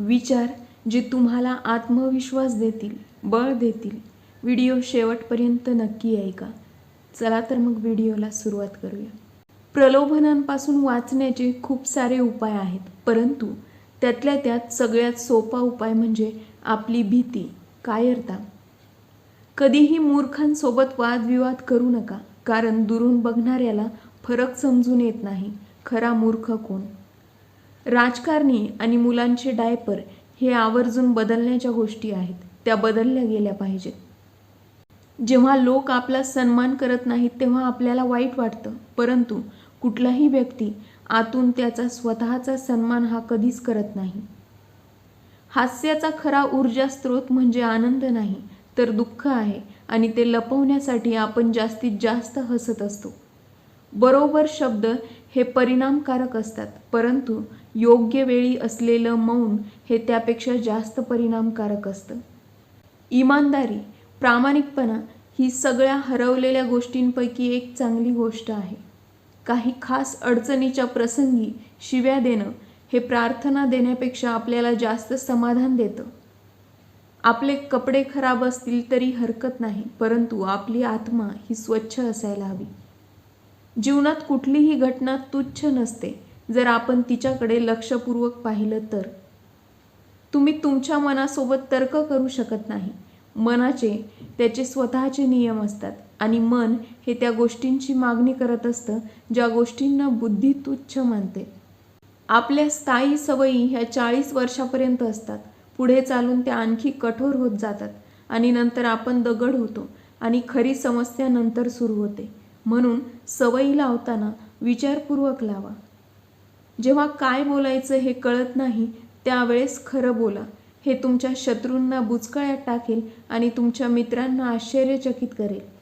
विचार जे तुम्हाला आत्मविश्वास देतील बळ देतील. व्हिडिओ शेवटपर्यंत नक्की ऐका. चला तर मग व्हिडिओला सुरुवात करूया. प्रलोभनांपासून वाचण्याचे खूप सारे उपाय आहेत परंतु त्यातल्या त्यात सगळ्यात सोपा उपाय म्हणजे आपली भीती कायरता. कधीही मूर्खांसोबत वादविवाद करू नका कारण दुरून बघणाऱ्याला फरक समजून येत नाही खरा मूर्ख कोण? राजकारणी आणि मुलांचे डायपर हे आवर्जून बदलण्याच्या गोष्टी आहेत. त्या बदलल्या गेल्या पाहिजेत. जेव्हा लोक आपला सन्मान करत नाहीत तेव्हा आपल्याला वाईट वाटतं. परंतु कुठलाही व्यक्ती आतून त्याचा स्वतःचा सन्मान हा कधीच करत नाही. हास्याचा खरा ऊर्जा स्रोत म्हणजे आनंद नाही तर दुःख आहे आणि ते लपवण्यासाठी आपण जास्तीत जास्त हसत असतो. बरोबर शब्द हे परिणामकारक असतात परंतु योग्य वेळी असलेलं मौन हे त्यापेक्षा जास्त परिणामकारक असतं. इमानदारी प्रामाणिकपणा ही सगळ्या हरवलेल्या गोष्टींपैकी एक चांगली गोष्ट आहे. काही खास अडचणीच्या प्रसंगी शिव्या देणं हे प्रार्थना देण्यापेक्षा आपल्याला जास्त समाधान देतं. आपले कपडे खराब असतील तरी हरकत नाही परंतु आपली आत्मा ही स्वच्छ असायला हवी. जीवनात कुठलीही घटना तुच्छ नसते जर आपण तिच्याकडे लक्षपूर्वक पाहिलं तर. तुम्ही तुमच्या मनासोबत तर्क करू शकत नाही. मनाचे त्याचे स्वतःचे नियम असतात. आणि मन हे त्या गोष्टींची मागणी करत असतं ज्या गोष्टींना बुद्धी तुच्छ मानते. आपल्या स्थायी सवयी ह्या चाळीस वर्षापर्यंत असतात. पुढे चालून त्या आणखी कठोर होत जातात. आणि नंतर आपण दगड होतो. आणि खरी समस्या नंतर सुरू होते. म्हणून सवयी लावताना विचारपूर्वक लावा. जेव्हा काय बोलायचं हे कळत नाही त्यावेळेस खरं बोला. हे तुमच्या शत्रूंना बुचकळ्यात टाकेल आणि तुमच्या मित्रांना आश्चर्यचकित करेल.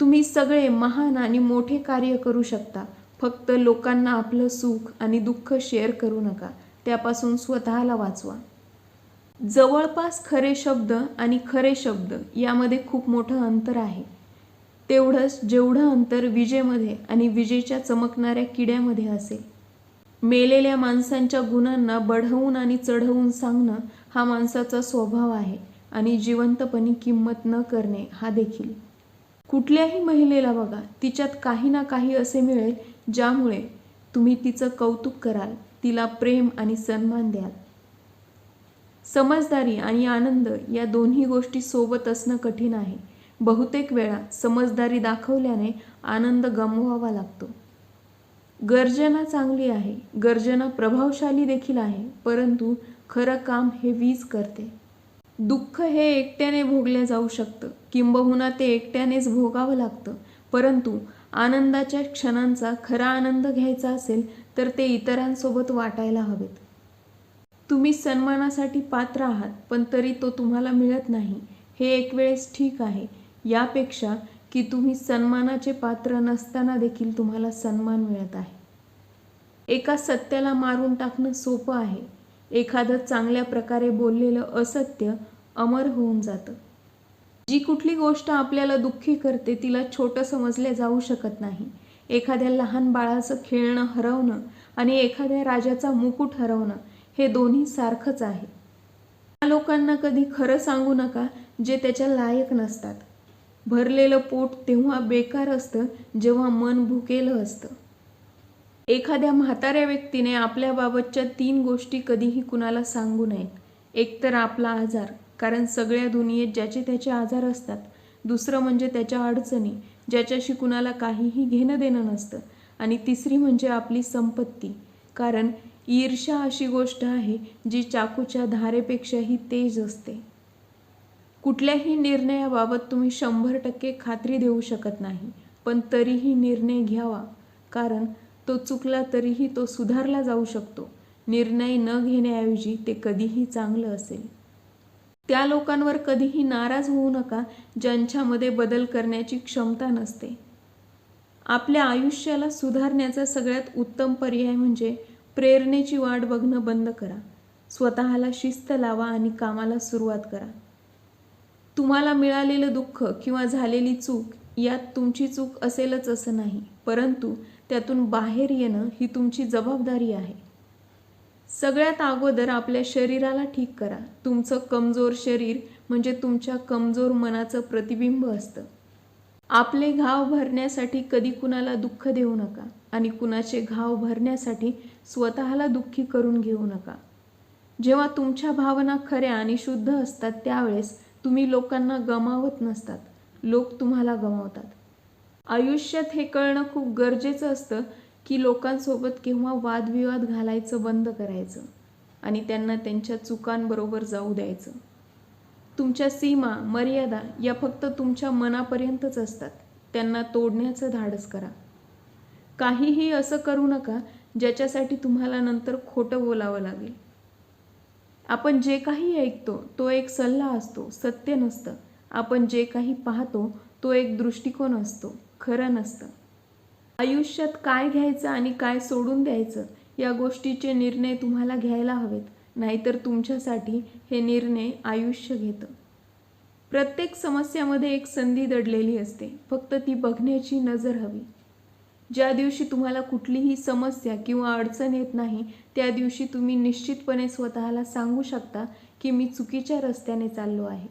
तुम्ही सगळे महान आणि मोठे कार्य करू शकता. फक्त लोकांना आपलं सुख आणि दुःख शेअर करू नका. त्यापासून स्वतःला वाचवा. जवळपास खरे शब्द आणि खरे शब्द यामध्ये खूप मोठं अंतर आहे. तेवढंच जेवढं अंतर विजेमध्ये आणि विजेच्या चमकणाऱ्या किड्यामध्ये असेल. मेलेल्या माणसांच्या गुणांना बढवून आणि चढवून सांगणं हा माणसाचा स्वभाव आहे आणि जिवंतपणी किंमत न करणे हा देखील. कुठल्याही महिलेला बघा तिच्यात काही ना काही असे मिळेल ज्यामुळे तुम्ही तिचं कौतुक कराल तिला प्रेम आणि सन्मान द्याल. समजदारी आणि आनंद या दोन्ही गोष्टी सोबत असणं कठीण आहे. बहुतेक वेळा समजदारी दाखवल्याने आनंद गमवावा लागतो. गर्जना चांगली आहे गर्जना प्रभावशाली देखील आहे परंतु खरं काम हे वीज करते. दुःख हे एकट्याने भोगले जाऊ शकतं किंबहुना ते एकट्यानेच भोगावं लागतं. परंतु आनंदाच्या क्षणांचा खरा आनंद घ्यायचा असेल तर ते इतरांसोबत वाटायला हवेत. तुम्ही सन्मानासाठी पात्र आहात पण तरी तो तुम्हाला मिळत नाही. हे एक वेळेस ठीक आहे. यापेक्षा की तुम्ही सन्मानाचे पात्र नसताना देखील तुम्हाला सन्मान मिळत आहे. एका सत्याला मारून टाकणं सोपं आहे. एखादं चांगल्या प्रकारे बोललेलं असत्य अमर होऊन जातं. जी कुठली गोष्ट आपल्याला दुःखी करते तिला छोटं समजले जाऊ शकत नाही. एखाद्या लहान बाळाचं खेळणं हरवणं आणि एखाद्या राजाचा मुकुट हरवणं हे दोन्ही सारखंच आहे. त्या लोकांना कधी खरं सांगू नका जे त्याच्या लायक नसतात. भरलेलं पोट तेव्हा बेकार असतं जेव्हा मन भुकेलं असतं. एखाद्या म्हाताऱ्या व्यक्तीने आपल्याबाबतच्या तीन गोष्टी कधीही कुणाला सांगू नयेत. एकतर आपला आजार कारण सगळ्या दुनियेत ज्याचे त्याचे आजार असतात. दुसरं म्हणजे त्याच्या अडचणी ज्याच्याशी कुणाला काहीही घेणं देणं नसतं. आणि तिसरी म्हणजे आपली संपत्ती कारण ईर्ष्या अशी गोष्ट आहे जी चाकूच्या धारेपेक्षाही तेज असते. कुठल्याही निर्णयाबाबत तुम्ही शंभर टक्के खात्री देऊ शकत नाही. पण तरीही निर्णय घ्यावा. कारण तो चुकला तरीही तो सुधारला जाऊ शकतो. निर्णय न घेण्याऐवजी ते कधीही चांगलं असेल. त्या लोकांवर कधीही नाराज होऊ नका ज्यांच्यामध्ये बदल करण्याची क्षमता नसते. आपल्या आयुष्याला सुधारण्याचा सगळ्यात उत्तम पर्याय म्हणजे प्रेरणेची वाट बघणं बंद करा. स्वतःला शिस्त लावा आणि कामाला सुरुवात करा. तुम्हाला मिळालेलं दुःख किंवा झालेली चूक यात तुमची चूक असेलच असं नाही. परंतु त्यातून बाहेर येणं ही तुमची जबाबदारी आहे. सगळ्यात अगोदर आपल्या शरीराला ठीक करा. तुमचं कमजोर शरीर म्हणजे तुमच्या कमजोर मनाचं प्रतिबिंब असतं. आपले घाव भरण्यासाठी कधी कुणाला दुःख देऊ नका आणि कुणाचे घाव भरण्यासाठी स्वतःला दुःखी करून घेऊ नका. जेव्हा तुमच्या भावना खऱ्या आणि शुद्ध असतात त्यावेळेस तुम्ही लोकांना गमावत नसतात. लोक तुम्हाला गमावतात. आयुष्यात हे कळणं खूप गरजेचं असतं की लोकांसोबत केव्हा वादविवाद घालायचं बंद करायचं आणि त्यांना त्यांच्या चुकांबरोबर जाऊ द्यायचं. तुमच्या सीमा मर्यादा या फक्त तुमच्या मनापर्यंतच असतात. त्यांना तोडण्याचं धाडस करा. काहीही असं करू नका ज्याच्यासाठी तुम्हाला नंतर खोटं बोलावं लागेल. आपण जे काही ऐकतो तो एक सल्ला असतो सत्य नसतं. आपण जे काही पाहतो तो एक दृष्टिकोन असतो खरं नसतं. आयुष्यात काय घ्यायचं आणि काय सोडून द्यायचं या गोष्टीचे निर्णय तुम्हाला घ्यायला हवेत. नाहीतर तुमच्यासाठी हे निर्णय आयुष्य घेतं. प्रत्येक समस्यामध्ये एक संधी दडलेली असते. फक्त ती बघण्याची नजर हवी. ज्या दिवशी तुम्हाला कुठलीही समस्या किंवा अडचण येत नाही त्या दिवशी तुम्ही निश्चितपणे स्वतःला सांगू शकता की मी चुकीच्या रस्त्याने चाललो आहे.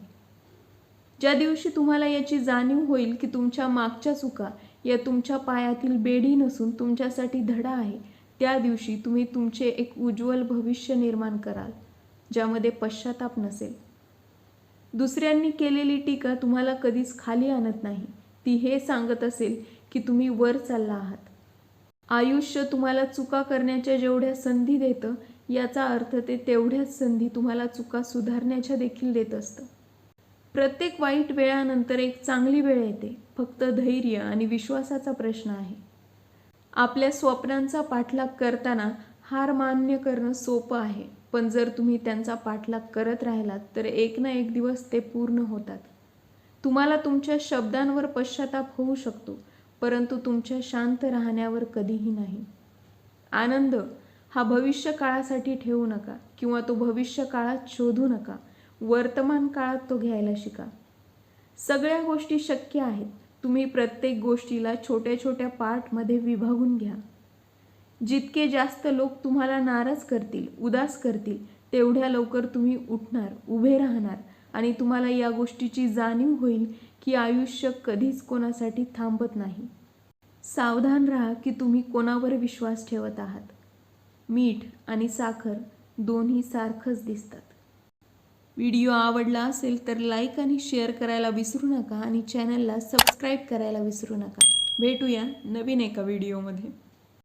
ज्या दिवशी तुम्हाला याची जाणीव होईल की तुमच्या मागच्या चुका या तुमच्या पायातील बेडी नसून तुमच्यासाठी धडा आहे त्या दिवशी तुम्ही तुमचे एक उज्ज्वल भविष्य निर्माण कराल ज्यामध्ये पश्चाताप नसेल. दुसऱ्यांनी केलेली टीका तुम्हाला कधीच खाली आणत नाही. ती हे सांगत असेल की तुम्ही वर चालला आहात. आयुष्य तुम्हाला चुका करण्याच्या जेवढ्या संधी देतं याचा अर्थ ते तेवढ्याच संधी तुम्हाला चुका सुधारण्याच्या देखील देत असतं. प्रत्येक वाईट वेळानंतर एक चांगली वेळ येते फक्त धैर्य आणि विश्वासाचा प्रश्न आहे. आपल्या स्वप्नांचा पाठलाग करताना हार मान्य करणं सोपं आहे पण जर तुम्ही त्यांचा पाठलाग करत राहिलात तर एक ना एक दिवस ते पूर्ण होतात. तुम्हाला तुमच्या शब्दांवर पश्चाताप होऊ शकतो परंतु तुमच्या शांत राहण्यावर कधीही नाही. आनंद हा भविष्य काळासाठी ठेवू नका किंवा तो भविष्य काळात शोधू नका. वर्तमान काळात तो घ्यायला शिका. सगळ्या गोष्टी शक्य आहेत. तुम्ही प्रत्येक गोष्टीला छोट्या छोट्या पार्टमध्ये विभागून घ्या. जितके जास्त लोक तुम्हाला नाराज करतील उदास करतील तेवढ्या लवकर तुम्ही उठणार उभे राहणार. आणि तुम्हाला या गोष्टीची जाणीव होईल की आयुष्य कधीच कोणासाठी थांबत नाही. सावधान राहा की तुम्ही कोणावर विश्वास ठेवत आहात. मीठ आणि साखर दोन्ही सारखंच दिसतात. व्हिडिओ आवडला असेल तर लाईक आणि शेअर करायला विसरू नका आणि चॅनलला सबस्क्राईब करायला विसरू नका. भेटूया नवीन एका व्हिडिओमध्ये.